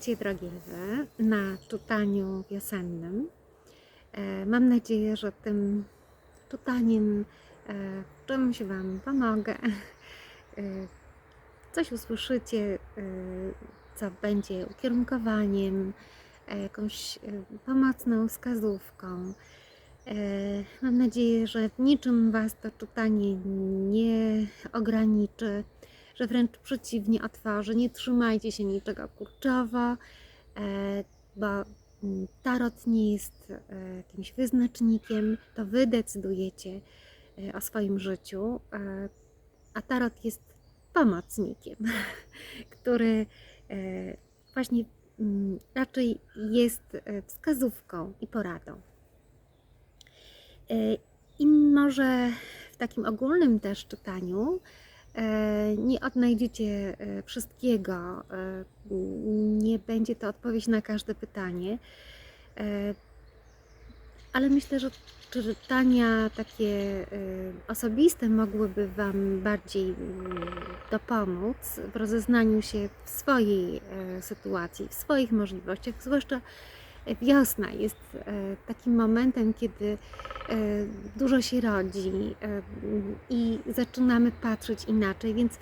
Witajcie drogie na czytaniu wiosennym. E, Mam nadzieję, że tym czytaniem e, czymś Wam pomogę. E, Coś usłyszycie, co będzie ukierunkowaniem, jakąś pomocną wskazówką. Mam nadzieję, że w niczym Was to czytanie nie ograniczy że wręcz przeciwnie otworzy. Nie trzymajcie się niczego kurczowo, e, bo mm, tarot nie jest e, jakimś wyznacznikiem, to wy decydujecie e, o swoim życiu, a tarot jest pomocnikiem, który właśnie mm, raczej jest wskazówką i poradą. I może w takim ogólnym też czytaniu Nie odnajdziecie e, wszystkiego, e, nie będzie to odpowiedź na każde pytanie, e, ale myślę, że czytania takie e, osobiste mogłyby Wam bardziej dopomóc w rozeznaniu się w swojej e, sytuacji, w swoich możliwościach, zwłaszcza wiosna jest e, takim momentem, kiedy e, dużo się rodzi e, i zaczynamy patrzeć inaczej, więc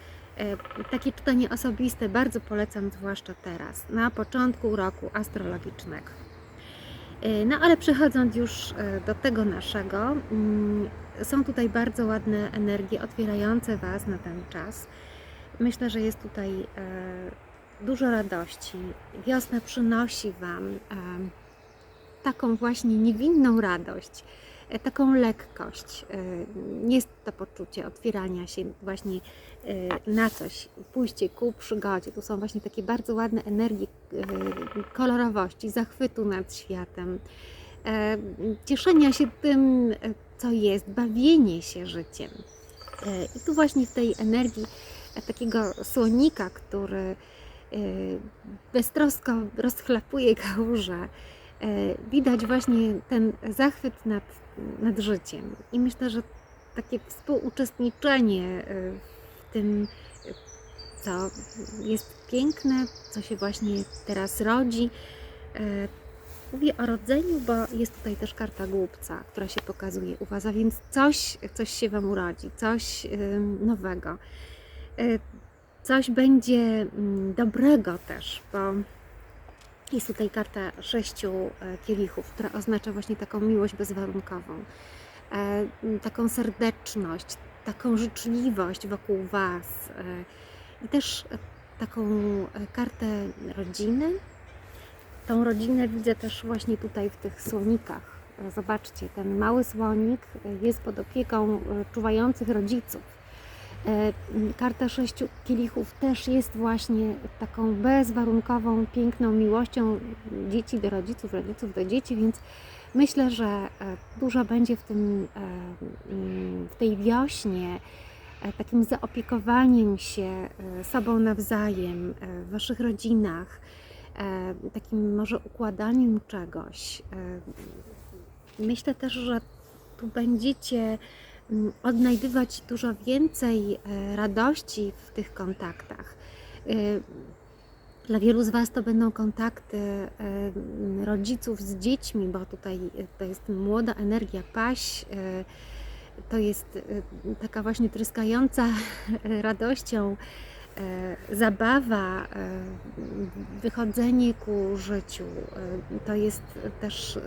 takie czytanie osobiste bardzo polecam, zwłaszcza teraz, na początku roku astrologicznego. No ale przechodząc już do tego naszego, mm, są tutaj bardzo ładne energie otwierające Was na ten czas. Myślę, że jest tutaj dużo radości. Wiosna przynosi Wam taką właśnie niewinną radość, e, taką lekkość. E, jest to poczucie otwierania się właśnie e, na coś, pójście ku przygodzie. Tu są właśnie takie bardzo ładne energie kolorowości, zachwytu nad światem, cieszenia się tym, co jest, bawienie się życiem. I tu właśnie w tej energii takiego słonika, który beztrosko rozchlapuje kałużę, e, widać właśnie ten zachwyt nad, nad życiem. I myślę, że takie współuczestniczenie e, w tym, co jest piękne, co się właśnie teraz rodzi. Mówię o rodzeniu, bo jest tutaj też karta głupca, która się pokazuje u Was, a więc coś, coś się Wam urodzi, coś nowego. Coś będzie mm, dobrego też, bo jest tutaj karta sześciu e, kielichów, która oznacza właśnie taką miłość bezwarunkową, e, taką serdeczność, taką życzliwość wokół Was e, i też taką kartę rodziny. Tą rodzinę widzę też właśnie tutaj w tych słonikach. Zobaczcie, ten mały słonik jest pod opieką czuwających rodziców. E, Karta sześciu kielichów też jest właśnie taką bezwarunkową, piękną miłością dzieci do rodziców, rodziców do dzieci, więc myślę, że e, dużo będzie w tym, e, w tej wiośnie takim zaopiekowaniem się sobą nawzajem, w waszych rodzinach, takim może układaniem czegoś. Myślę też, że tu będziecie odnajdywać dużo więcej e, radości w tych kontaktach. E, Dla wielu z Was to będą kontakty e, rodziców z dziećmi, bo tutaj to jest młoda energia paś. To jest taka właśnie tryskająca radością zabawa, wychodzenie ku życiu. To jest też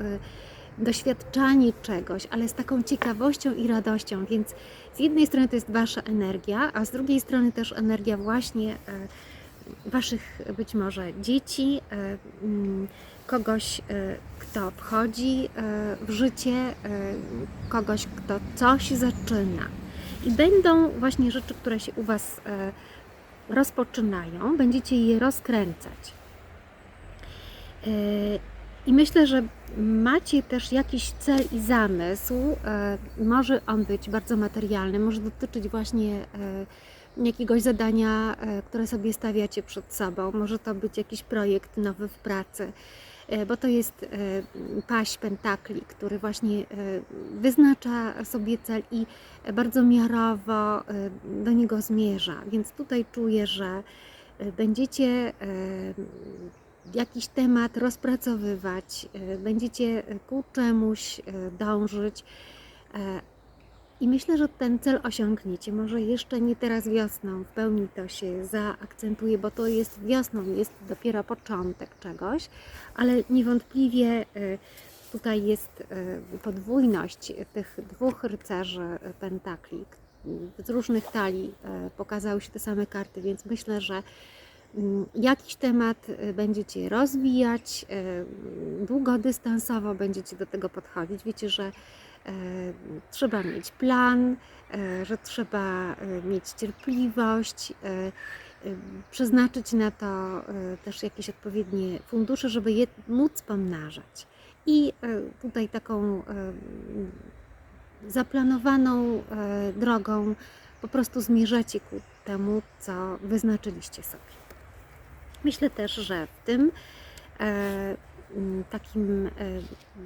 doświadczanie czegoś, ale z taką ciekawością i radością. Więc z jednej strony to jest Wasza energia, a z drugiej strony też energia właśnie e, Waszych być może dzieci, e, mm, kogoś, e, kto wchodzi w życie, kogoś, kto coś zaczyna. I będą właśnie rzeczy, które się u Was rozpoczynają, będziecie je rozkręcać. I myślę, że macie też jakiś cel i zamysł. e, Może on być bardzo materialny, może dotyczyć właśnie e, jakiegoś zadania, e, które sobie stawiacie przed sobą. Może to być jakiś projekt nowy w pracy, bo to jest paść pentakli, który właśnie wyznacza sobie cel i bardzo miarowo do niego zmierza. Więc tutaj czuję, że będziecie jakiś temat rozpracowywać, e, będziecie ku czemuś e, dążyć. e, I myślę, że ten cel osiągniecie. Może jeszcze nie teraz wiosną, w pełni to się zaakcentuje, bo to jest wiosną, jest dopiero początek czegoś, ale niewątpliwie e, tutaj jest e, podwójność tych dwóch rycerzy pentakli. Z różnych talii e, pokazały się te same karty, więc myślę, że jakiś temat e, będziecie rozwijać, e, długodystansowo będziecie do tego podchodzić. Wiecie, że e, trzeba mieć plan, e, że trzeba e, mieć cierpliwość, przeznaczyć na to też jakieś odpowiednie fundusze, żeby je móc pomnażać. I tutaj taką zaplanowaną drogą po prostu zmierzacie ku temu, co wyznaczyliście sobie. Myślę też, że w tym e, takim, e,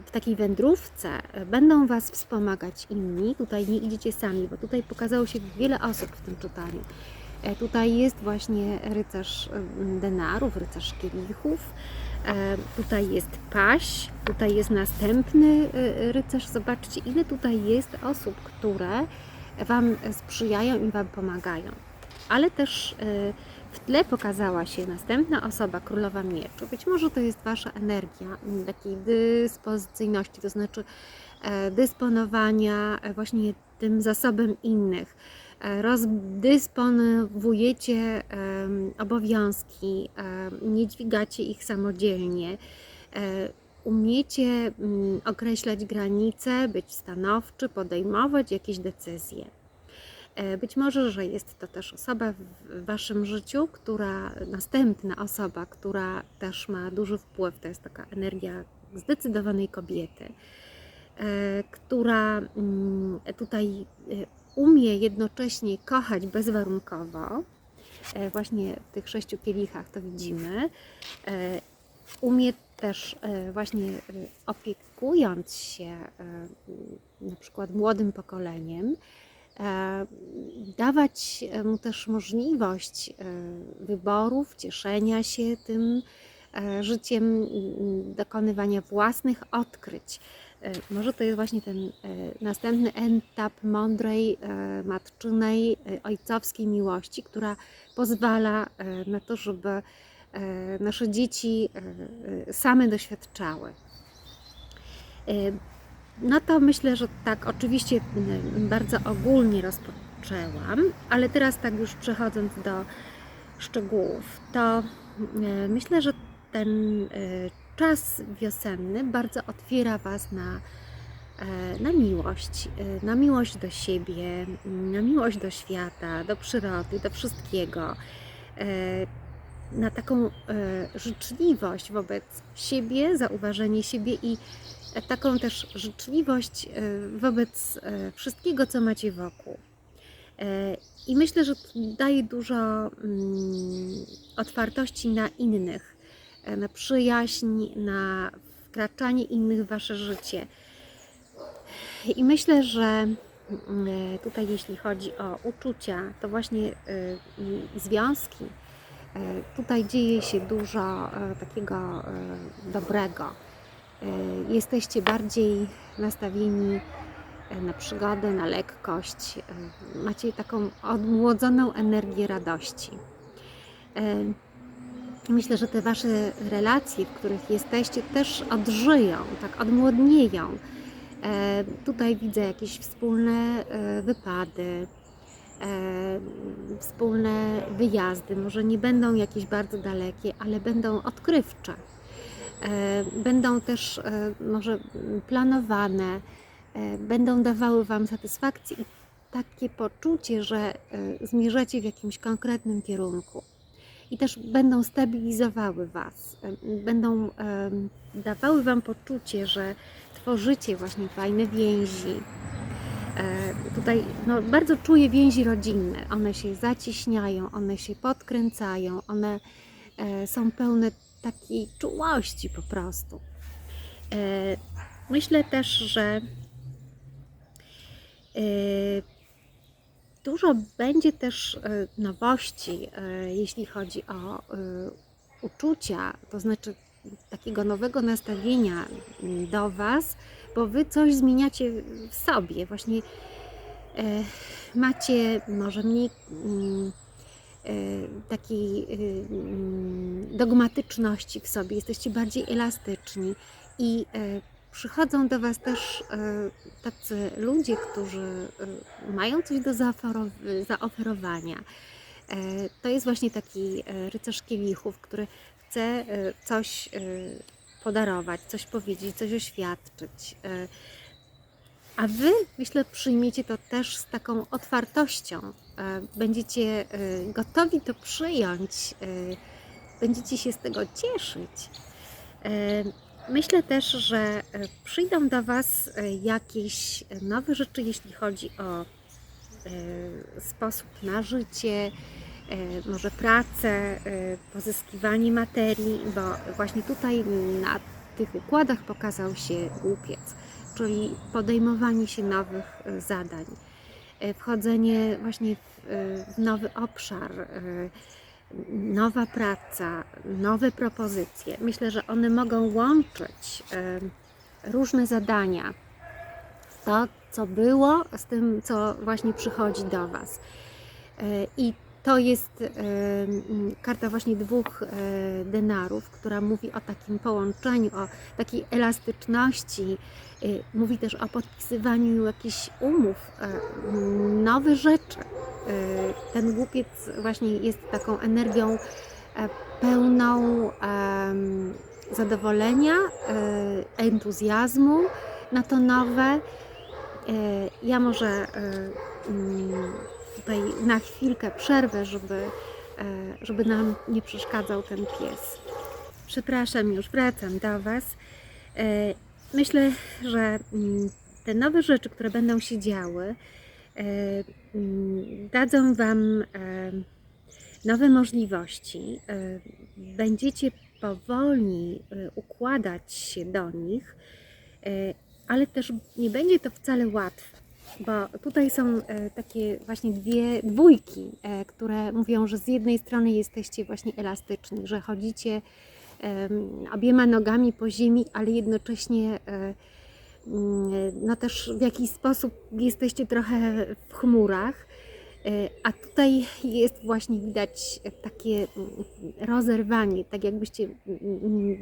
w takiej wędrówce e, będą Was wspomagać inni. Tutaj nie idziecie sami, bo tutaj pokazało się wiele osób w tym czytaniu. Tutaj jest właśnie rycerz denarów, rycerz kielichów, tutaj jest paś, tutaj jest następny rycerz. Zobaczcie, ile tutaj jest osób, które Wam sprzyjają i Wam pomagają. Ale też w tle pokazała się następna osoba, królowa mieczu. Być może to jest Wasza energia m, takiej dyspozycyjności, to znaczy e, dysponowania e, właśnie tym zasobem innych. E, Rozdysponowujecie obowiązki, nie dźwigacie ich samodzielnie. Umiecie mm, określać granice, być stanowczy, podejmować jakieś decyzje. E, Być może, że jest to też osoba w Waszym życiu, która, następna osoba, która też ma duży wpływ, to jest taka energia zdecydowanej kobiety, e, która mm, tutaj e, umie jednocześnie kochać bezwarunkowo. Właśnie w tych sześciu kielichach to widzimy. Umie też właśnie opiekując się na przykład młodym pokoleniem, dawać mu też możliwość e, wyborów, cieszenia się tym e, życiem, dokonywania własnych odkryć. E, Może to jest właśnie ten e, następny etap mądrej, e, matczynej, e, ojcowskiej miłości, która pozwala e, na to, żeby e, nasze dzieci e, e, same doświadczały. No to myślę, że tak, oczywiście m, bardzo ogólnie rozpoczęłam, ale teraz tak już przechodząc do szczegółów, to e, myślę, że ten e, czas wiosenny bardzo otwiera Was na, e, na miłość, na miłość do siebie, na miłość do świata, do przyrody, do wszystkiego. Na taką życzliwość wobec siebie, zauważenie siebie i taką też życzliwość e, wobec e, wszystkiego, co macie wokół. E, I myślę, że daje dużo mm, otwartości na innych, na przyjaźń, na wkraczanie innych w wasze życie. I myślę, że mm, tutaj, jeśli chodzi o uczucia, to właśnie mm, związki, tutaj dzieje się dużo takiego dobrego. E, Jesteście bardziej nastawieni e, na przygodę, na lekkość. e, Macie taką odmłodzoną energię radości. Myślę, że te wasze relacje, w których jesteście, też odżyją, tak odmłodnieją. Tutaj widzę jakieś wspólne wypady, wspólne wyjazdy. Może nie będą jakieś bardzo dalekie, ale będą odkrywcze. E, Będą też e, może planowane, e, będą dawały Wam satysfakcję i takie poczucie, że zmierzacie w jakimś konkretnym kierunku. I też będą stabilizowały Was, będą dawały Wam poczucie, że tworzycie właśnie fajne więzi. Tutaj no, bardzo czuję więzi rodzinne. One się zacieśniają, one się podkręcają, one są pełne takiej czułości po prostu. E, Myślę też, że e, dużo będzie też e, nowości, jeśli chodzi o uczucia, to znaczy takiego nowego nastawienia mm, do Was, bo Wy coś zmieniacie w sobie. Właśnie macie może mniej mm, takiej e, mm, dogmatyczności w sobie, jesteście bardziej elastyczni i e, przychodzą do Was też tacy ludzie, którzy mają coś do zaoferow- zaoferowania. To jest właśnie taki rycerz kielichów, który chce coś podarować, coś powiedzieć, coś oświadczyć. A Wy, myślę, przyjmiecie to też z taką otwartością. E, Będziecie e, gotowi to przyjąć, e, będziecie się z tego cieszyć. Myślę też, że przyjdą do Was jakieś nowe rzeczy, jeśli chodzi o sposób na życie, może pracę, pozyskiwanie materii, bo właśnie tutaj na tych układach pokazał się głupiec, czyli podejmowanie się nowych zadań, wchodzenie właśnie w, e, w nowy obszar, e, nowa praca, nowe propozycje. Myślę, że one mogą łączyć e, różne zadania, to, co było, z tym, co właśnie przychodzi do Was. E, I to jest karta właśnie dwóch e, denarów, która mówi o takim połączeniu, o takiej elastyczności. E, Mówi też o podpisywaniu jakichś umów, e, nowe rzeczy. Ten głupiec właśnie jest taką energią pełną zadowolenia, entuzjazmu na to nowe. Ja może mm, tutaj na chwilkę przerwę, żeby, e, żeby nam nie przeszkadzał ten pies. Przepraszam, już wracam do Was. E, Myślę, że mm, te nowe rzeczy, które będą się działy, e, mm, dadzą Wam nowe możliwości. Będziecie powolni układać się do nich, ale też nie będzie to wcale łatwe, bo tutaj są e, takie właśnie dwie dwójki, e, które mówią, że z jednej strony jesteście właśnie elastyczni, że chodzicie em, obiema nogami po ziemi, ale jednocześnie e, mm, no też w jakiś sposób jesteście trochę w chmurach. E, A tutaj jest właśnie widać takie rozerwanie, tak jakbyście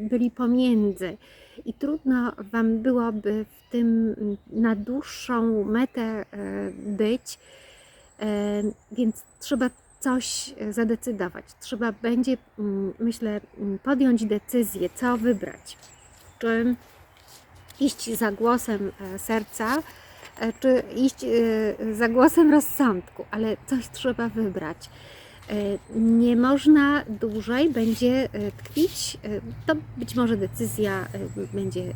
byli pomiędzy. I trudno Wam byłoby w tym na dłuższą metę e, być, E, więc trzeba coś zadecydować. Trzeba będzie, myślę, podjąć decyzję, co wybrać. Czy iść za głosem serca, czy iść e, za głosem rozsądku, ale coś trzeba wybrać. E, Nie można dłużej będzie e, tkwić, e, to być może decyzja e, będzie e,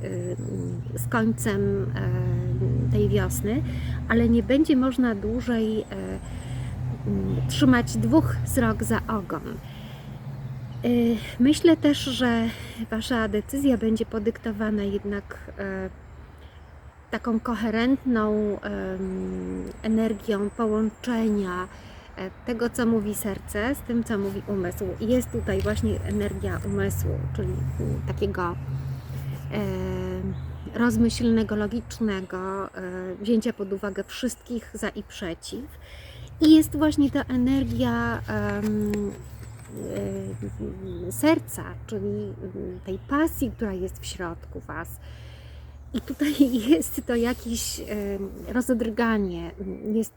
z końcem e, tej wiosny, ale nie będzie można dłużej e, trzymać dwóch srok za ogon. Myślę też, że Wasza decyzja będzie podyktowana jednak e, taką koherentną energią połączenia e, tego, co mówi serce, z tym, co mówi umysł. Jest tutaj właśnie energia umysłu, czyli takiego e, rozmyślnego, logicznego, e, wzięcia pod uwagę wszystkich za i przeciw. I jest właśnie ta energia serca, czyli tej pasji, która jest w środku Was. I tutaj jest to jakieś em, rozedrganie, jest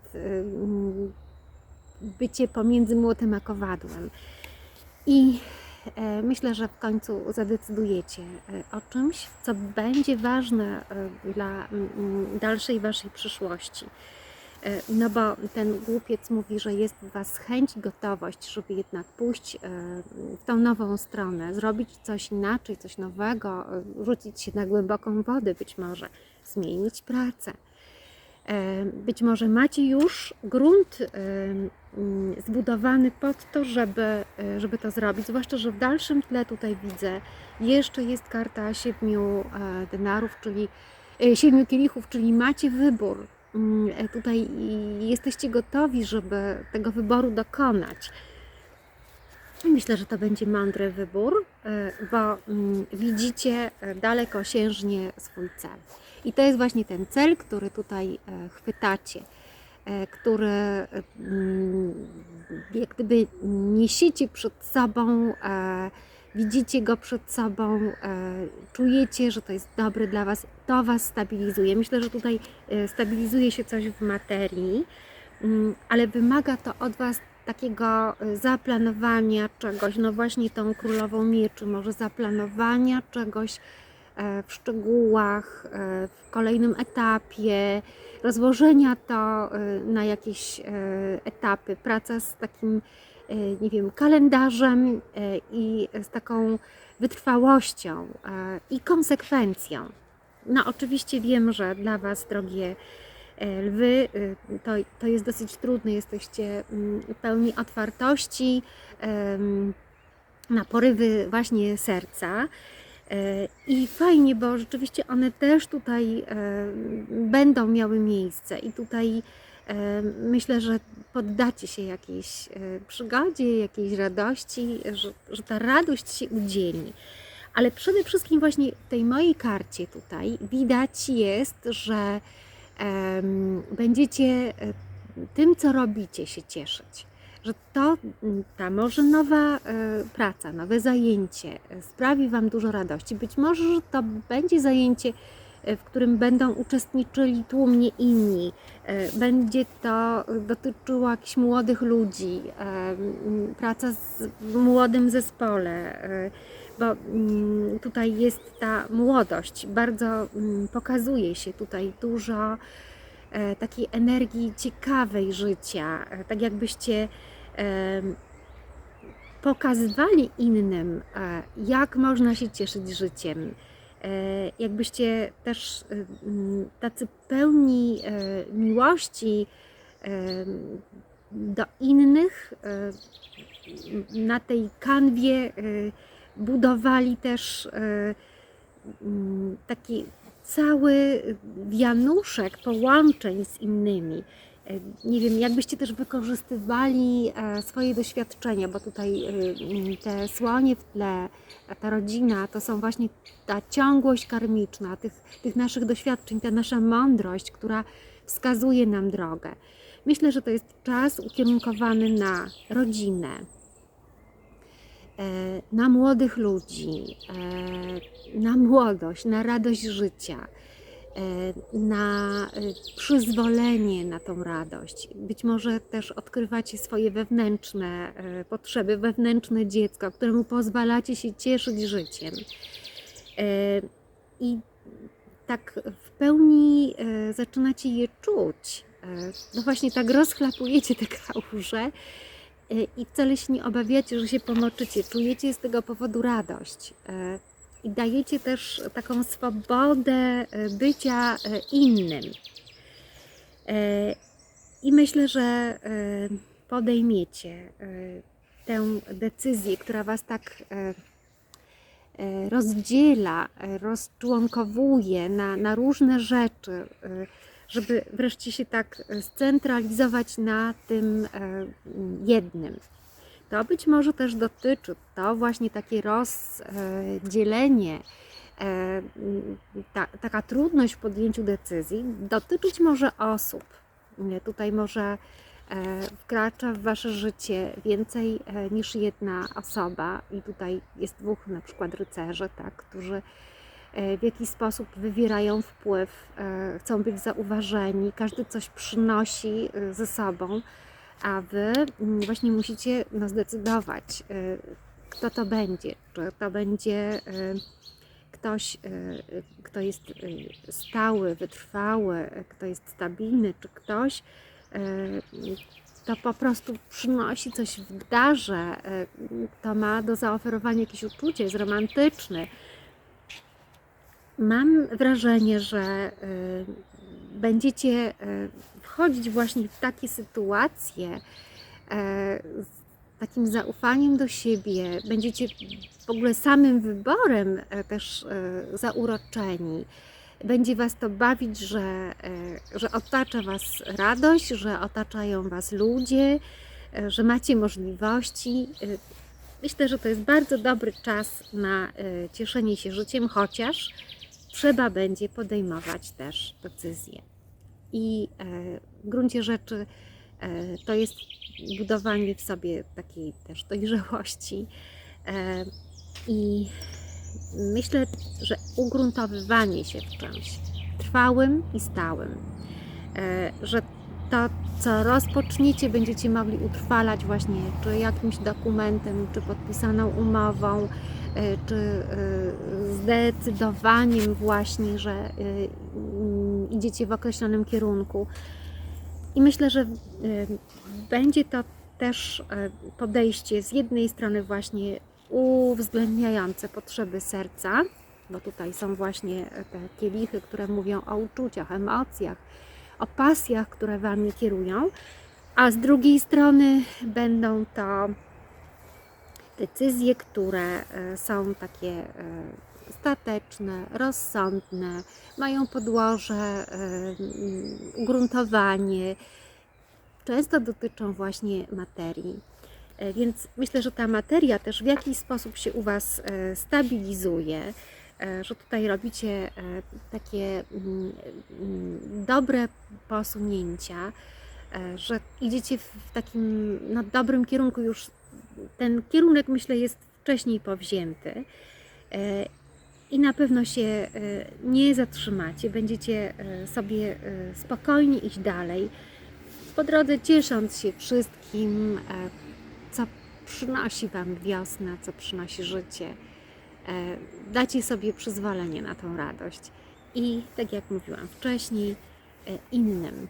bycie pomiędzy młotem a kowadłem. I e, myślę, że w końcu zadecydujecie e, o czymś, co będzie ważne e, dla mm, dalszej Waszej przyszłości. E, No bo ten głupiec mówi, że jest w Was chęć, gotowość, żeby jednak pójść e, w tą nową stronę, zrobić coś inaczej, coś nowego, e, rzucić się na głęboką wodę być może, zmienić pracę. Być może macie już grunt mm, zbudowany pod to, żeby, żeby to zrobić, zwłaszcza, że w dalszym tle tutaj widzę, jeszcze jest karta siedmiu denarów, czyli siedmiu kielichów, czyli macie wybór. Mm, e, Tutaj jesteście gotowi, żeby tego wyboru dokonać. Myślę, że to będzie mądry wybór, e, bo mm, widzicie e, dalekosiężnie swój cel. I to jest właśnie ten cel, który tutaj chwytacie, który mm, jak gdyby niesiecie przed sobą, widzicie go przed sobą, e, czujecie, że to jest dobre dla Was, to Was stabilizuje. Myślę, że tutaj e, stabilizuje się coś w materii, mm, ale wymaga to od Was takiego y, zaplanowania czegoś, no właśnie tą królową mieczy, może zaplanowania czegoś e, w szczegółach, e, w kolejnym etapie, rozłożenia to na jakieś e, etapy, praca z takim, e, nie wiem, kalendarzem e, i z taką wytrwałością e, i konsekwencją. No oczywiście wiem, że dla Was, drogie E, lwy, to, to jest dosyć trudne, jesteście mm, pełni otwartości na porywy właśnie serca. E, I fajnie, bo rzeczywiście one też tutaj e, będą miały miejsce i tutaj e, myślę, że poddacie się jakiejś e, przygodzie, jakiejś radości, że, że ta radość się udzieli. Ale przede wszystkim właśnie w tej mojej karcie tutaj widać jest, że em, będziecie e, tym, co robicie, się cieszyć. Że to, ta może nowa e, praca, nowe zajęcie e, sprawi Wam dużo radości. Być może, że to będzie zajęcie, e, w którym będą uczestniczyli tłumnie inni. E, Będzie to dotyczyło jakichś młodych ludzi, e, praca z, młodym zespole, e, bo mm, tutaj jest ta młodość, bardzo mm, pokazuje się tutaj dużo e, takiej energii ciekawej życia, e, tak jakbyście pokazywali innym, e, jak można się cieszyć życiem. E, Jakbyście też e, tacy pełni e, miłości do innych na tej kanwie budowali też taki cały wianuszek połączeń z innymi. E, Nie wiem, jakbyście też wykorzystywali e, swoje doświadczenia, bo tutaj e, te słonie w tle, ta rodzina, to są właśnie ta ciągłość karmiczna tych, tych naszych doświadczeń, ta nasza mądrość, która wskazuje nam drogę. Myślę, że to jest czas ukierunkowany na rodzinę, na młodych ludzi, na młodość, na radość życia, na e, przyzwolenie na tą radość. Być może też odkrywacie swoje wewnętrzne e, potrzeby, wewnętrzne dziecko, któremu pozwalacie się cieszyć życiem. E, I tak w pełni e, zaczynacie je czuć. E, No właśnie tak rozchlapujecie te kałuże e, i wcale się nie obawiacie, że się pomoczycie. Czujecie z tego powodu radość. I dajecie też taką swobodę e, bycia e, innym. E, I myślę, że podejmiecie tę decyzję, która Was tak rozdziela, rozczłonkowuje na, na różne rzeczy, żeby wreszcie się tak scentralizować na tym jednym. To być może też dotyczy, to właśnie takie rozdzielenie, e, m, ta, taka trudność w podjęciu decyzji, dotyczyć może osób. Tutaj może e, wkracza w Wasze życie więcej e, niż jedna osoba i tutaj jest dwóch na przykład rycerzy, tak, którzy e, w jakiś sposób wywierają wpływ, e, chcą być zauważeni, każdy coś przynosi e, ze sobą, a Wy właśnie musicie no, zdecydować, e, kto to będzie, czy to będzie e, ktoś, e, kto jest stały, wytrwały, kto jest stabilny, czy ktoś, kto po prostu przynosi coś w darze, kto ma do zaoferowania jakieś uczucie, jest romantyczny. Mam wrażenie, że będziecie e, wchodzić właśnie w takie sytuacje e, z takim zaufaniem do siebie, będziecie w ogóle samym wyborem e, też zauroczeni. Będzie Was to bawić, że, że otacza Was radość, że otaczają Was ludzie, że macie możliwości. myślę, że to jest bardzo dobry czas na cieszenie się życiem, chociaż trzeba będzie podejmować też decyzje. I e, w gruncie rzeczy e, to jest budowanie w sobie takiej też dojrzałości. E, I myślę, że ugruntowywanie się w czymś trwałym i stałym, że to, co rozpoczniecie, będziecie mogli utrwalać właśnie czy jakimś dokumentem, czy podpisaną umową, czy e, zdecydowaniem właśnie, że mm, idziecie w określonym kierunku. I myślę, że będzie to też podejście z jednej strony właśnie uwzględniające potrzeby serca, bo tutaj są właśnie te kielichy, które mówią o uczuciach, emocjach, o pasjach, które Wami kierują, a z drugiej strony będą to decyzje, które e, są takie e, stateczne, rozsądne, mają podłoże, e, ugruntowanie, często dotyczą właśnie materii. Więc myślę, że ta materia też w jakiś sposób się u Was stabilizuje, że tutaj robicie takie dobre posunięcia, że idziecie w takim no, dobrym kierunku już. Ten kierunek myślę jest wcześniej powzięty e, i na pewno się e, nie zatrzymacie, będziecie e, sobie spokojnie iść dalej, po drodze ciesząc się wszystkim, co przynosi Wam wiosna, co przynosi życie. Dacie sobie przyzwolenie na tą radość. I tak jak mówiłam wcześniej, innym,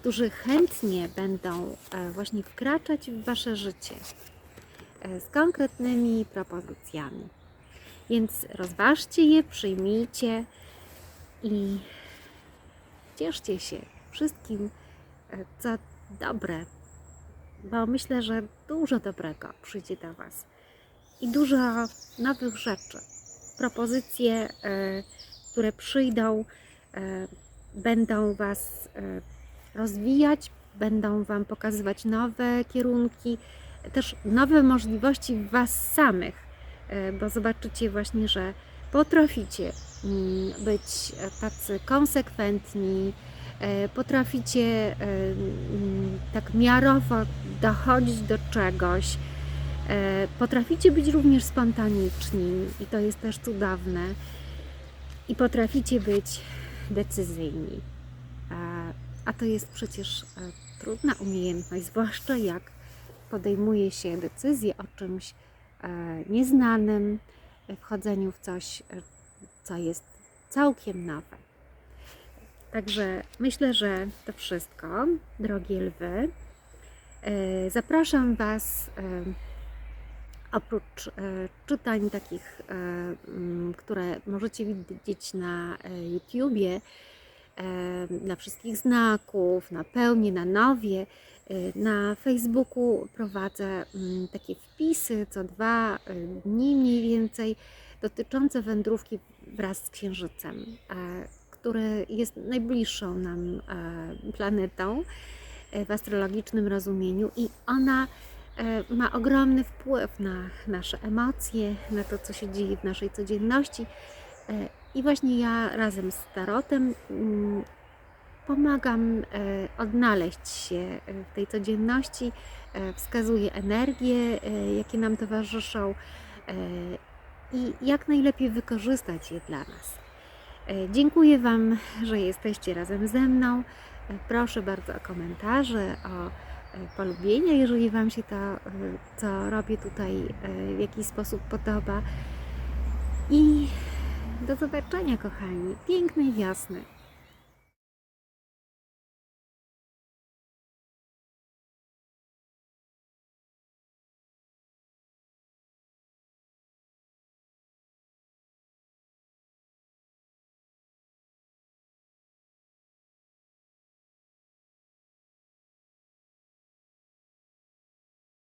którzy chętnie będą właśnie wkraczać w Wasze życie z konkretnymi propozycjami. Więc rozważcie je, przyjmijcie i cieszcie się wszystkim, e, co dobre, bo myślę, że dużo dobrego przyjdzie do Was i dużo nowych rzeczy. Propozycje, e, które przyjdą, e, będą Was e, rozwijać, będą Wam pokazywać nowe kierunki, też nowe możliwości w Was samych, e, bo zobaczycie właśnie, że potraficie mm, być tacy konsekwentni, e, potraficie e, mm, tak miarowo dochodzić do czegoś, potraficie być również spontaniczni i to jest też cudowne i potraficie być decyzyjni. A, to jest przecież trudna umiejętność, zwłaszcza jak podejmuje się decyzję o czymś e, nieznanym, e, wchodzeniu w coś, e, co jest całkiem nowe. Także myślę, że to wszystko, drogie lwy. Zapraszam Was oprócz czytań takich, mm, które możecie widzieć na YouTubie, na wszystkich znaków, na pełni, na nowie. E, Na Facebooku prowadzę mm, takie wpisy co dwa e, dni mniej więcej dotyczące wędrówki wraz z Księżycem, który jest najbliższą nam planetą e, w astrologicznym rozumieniu i ona ma ogromny wpływ na nasze emocje, na to, co się dzieje w naszej codzienności. I właśnie ja razem z Tarotem mm, pomagam e, odnaleźć się w tej codzienności, e, wskazuję energie, e, jakie nam towarzyszą e, i jak najlepiej wykorzystać je dla nas. E, Dziękuję Wam, że jesteście razem ze mną. E, Proszę bardzo o komentarze, o e, polubienia, jeżeli Wam się to, e, co robię tutaj, e, w jakiś sposób podoba. I do zobaczenia, kochani. Pięknej wiosny.